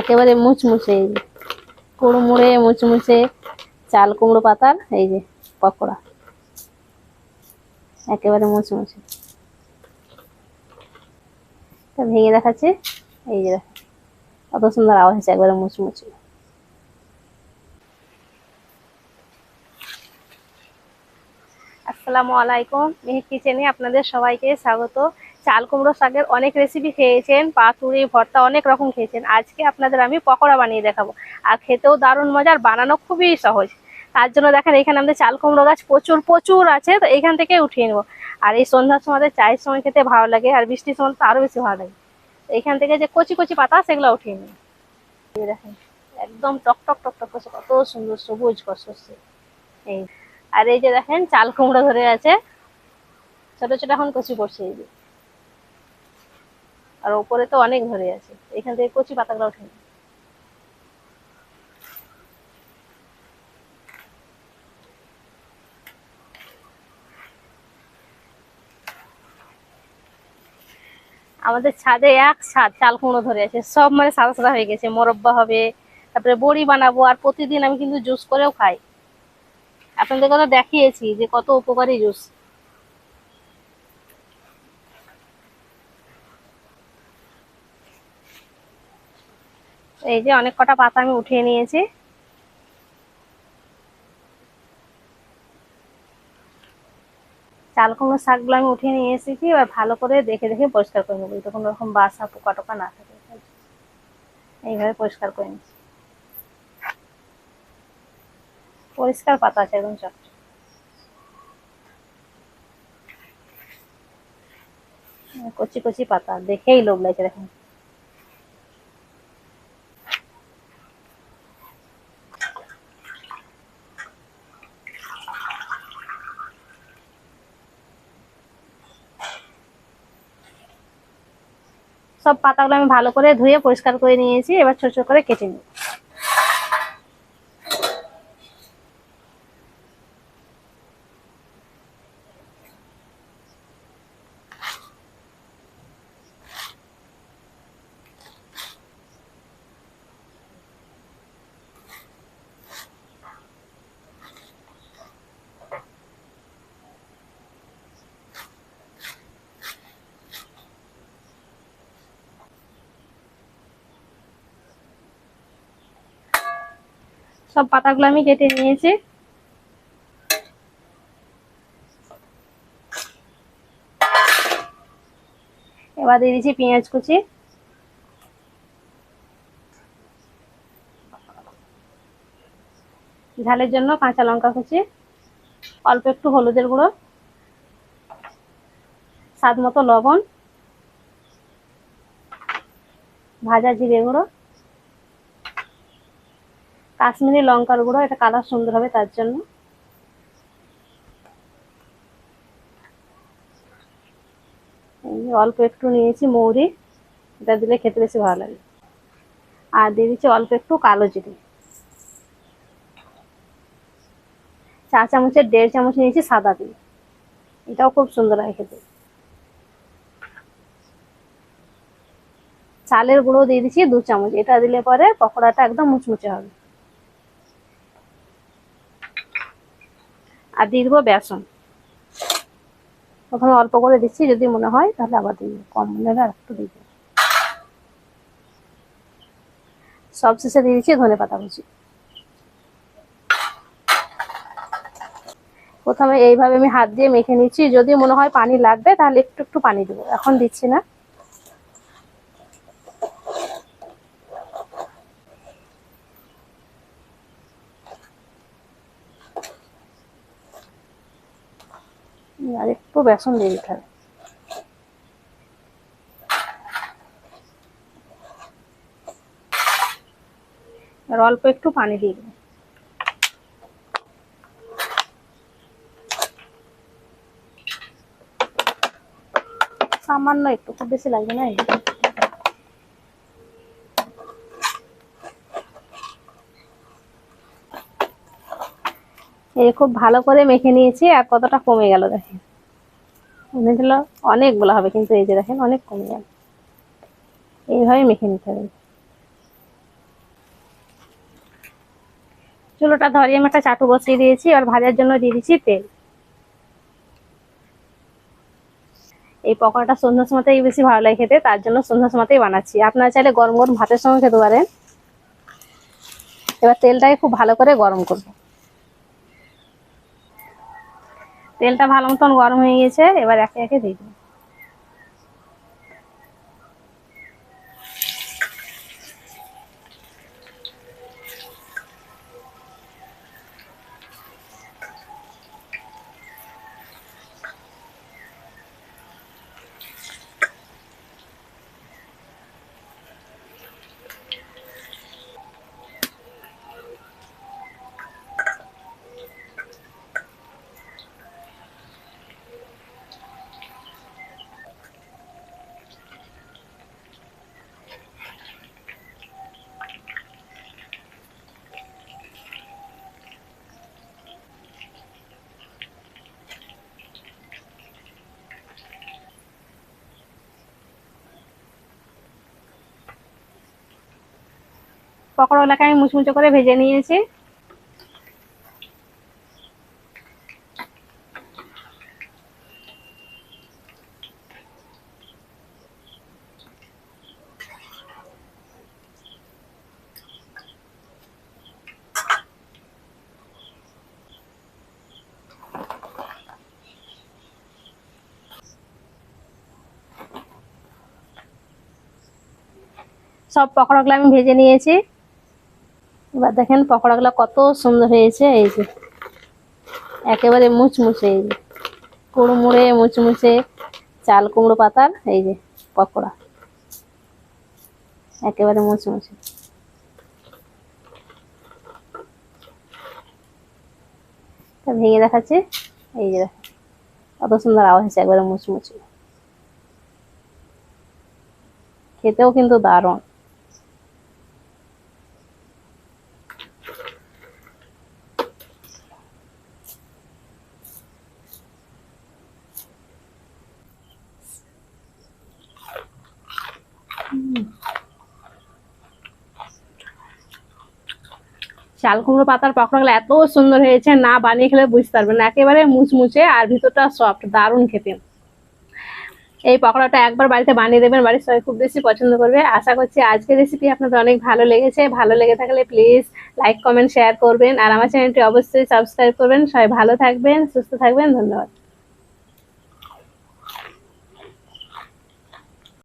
একেবারে মুচমুচে এই যে। কুড়মুড়ে, মুচমুচে চাল কুমড়ো পাতার এই যে পকোড়া। একেবারে মুচমুচে। ভেঙে দেখাচ্ছে, এই যে কত সুন্দর আওয়াজ হচ্ছে একবারে মুচমুচে। আসসালামু আলাইকুম, মেহেক কিচেনে আপনাদের সবাইকে স্বাগত। চাল, কুমড়ো শাকের অনেক রেসিপি খেয়েছেন পাতুরি ভর্তা অনেক রকম খেয়েছেন। আজকে আপনাদের আমি পকোড়া বানিয়ে দেখাবো। আর খেতেও দারুণ মজার বানানো খুবই সহজ। তার জন্য দেখেন, এখানে আমাদের চাল, কুমড়ো গাছ প্রচুর প্রচুর আছে, তো এখান থেকে উঠিয়ে নেব। আর এই সন্ধ্যার সময় চায়ের সময় খেতে ভালো লাগে, আর বৃষ্টির সময় তো আরও বেশি ভালো লাগে। এখান থেকে যে কচি কচি পাতা, সেগুলো উঠিয়ে নেব। দেখেন, একদম টক টক টক টক করছে কত সুন্দর সবুজ কষছে এই, আর এই যে দেখেন, চাল, কুমড়ো ধরে আছে। ছোট ছোট এখন কচি পড়ছে এই যে। আর ওপরে তো অনেক ধরে আছে। এখান থেকে কচি পাতাগুলো নিই। আমাদের ছাদে এক ছাদ চাল কুমড়ো ধরে আছে। সব মানে সাদা সাদা হয়ে গেছে, মোরব্বা হবে, তারপরে বড়ি বানাবো, আর প্রতিদিন আমি কিন্তু জুস করেও খাই। আপনাদের কথা দেখিয়েছি যে কত উপকারী জুস। এই যে অনেক কটা পাতা আমি উঠিয়ে নিয়েছি। চাল কুমড়ো শাকগুলো আমি উঠিয়ে নিয়ে এসেছি, এবার ভালো করে দেখে দেখে পরিষ্কার করে নেব, যাতে কোনো রকম বাসা পোকা টোকা না থাকে। এইভাবে পরিষ্কার করে নিচ্ছি। পরিষ্কার পাতা আছে একদম চট। কচি কচি পাতা, দেখেই লোভ লাগছে দেখেন। সব পাতাগুলো আমি ভালো করে ধুয়ে পরিষ্কার করে নিয়েছি, এবার ছোট ছোট করে কেটে নিই। সব পাতাগুলো আমি কেটে নিয়েছি। এবার দিয়ে দিচ্ছি পেঁয়াজ কুচি। ঝালের জন্য কাঁচা লঙ্কা কুচি, অল্প একটু হলুদের গুঁড়ো, স্বাদ মতো লবণ, ভাজা জিরে গুঁড়ো কাশ্মীরি লঙ্কার গুঁড়ো, এটা কালার সুন্দর হবে তার জন্য। অল্প একটু নিয়েছি মৌরি, এটা দিলে খেতে বেশি ভালো লাগে। আর দিয়ে দিচ্ছি অল্প একটু কালো জিরে। চা চামচের দেড় চামচ নিয়েছি সাদা তিল। এটাও খুব সুন্দর হয় খেতে। চালের গুঁড়ো দিয়ে দিচ্ছি দু চামচ। এটা দিলে পরে পকোড়াটা একদম মুচমুচে হবে। আর দিয়ে দেবো বেসন। প্রথমে অল্প করে দিচ্ছি, যদি মনে হয় তাহলে আবার দিয়ে কম মনে আর একটু দিয়ে দেবো। সব শেষে দিয়ে দিচ্ছি ধনে পাতা কুচি। প্রথমে এইভাবে আমি হাত দিয়ে মেখে নিচ্ছি। যদি মনে হয় পানি লাগবে তাহলে একটু একটু পানি দেবো। এখন দিচ্ছি না। একটু বেসন দিয়ে দিতে হবে। আর অল্প একটু পানি দিয়ে দেবো। সামান্য একটু, খুব বেশি লাগবে না। এই? খুব ভালো করে মেখে নিয়েছি, আর কতটা কমে গেল দেখেন। শুনেছিলো অনেক বলা হবে, কিন্তু এই যে দেখেন অনেক কমে যাবে এইভাবে মেখে নিতে হবে। চুলোটা ধরিয়ে আমি একটা চাটু বসিয়ে দিয়েছি আর ভাজার জন্য দিয়ে দিয়েছি তেল। এই পকোড়াটা সন্ধ্যার সময়তেই বেশি ভালো লাগে খেতে, তার জন্য সন্ধ্যার সময়তেই বানাচ্ছি। আপনারা চাইলে গরম গরম ভাতের সঙ্গে খেতে পারেন। এবার তেলটাকে খুব ভালো করে গরম করব। তেলটা ভালো মতন গরম হয়ে গেছে এবার একে একে দিয়ে দেবো। পকোড়াগুলোকে আমি মুচমুচে করে ভেজে নিয়েছি। সব পকোড়াগুলো আমি ভেজে নিয়েছি। এবার দেখেন পকোড়াগুলো কত সুন্দর হয়েছে, এই যে। একেবারে মুচমুচে, এই যে। কুড়মুড়ে, মুচমুচে, চাল কুমড়ো পাতার এই যে, পকোড়া। একেবারে মুচমুচে। ভেঙে দেখাচ্ছে, এই যে কত সুন্দর আওয়াজ হচ্ছে একবারে মুচমুচে। খেতেও কিন্তু দারুণ। চাল কুমড়ো পাতার পকোড়াগুলো এত সুন্দর হয়েছে, না বানিয়ে খেলে বুঝতে পারবেন একেবারে মুচমুচে আর ভিতরটা সফট দারুণ খেতে। এই পকোড়াটা একবার বাড়িতে বানিয়ে দেবেন, বাড়ির সবাই খুব বেশি পছন্দ করবে। আশা করছি আজকের রেসিপি আপনাদের অনেক ভালো লেগেছে। ভালো লেগে থাকলে প্লিজ লাইক কমেন্ট শেয়ার করবেন। আর আমার চ্যানেলটি অবশ্যই সাবস্ক্রাইব করবেন। সবাই ভালো থাকবেন, সুস্থ থাকবেন, ধন্যবাদ।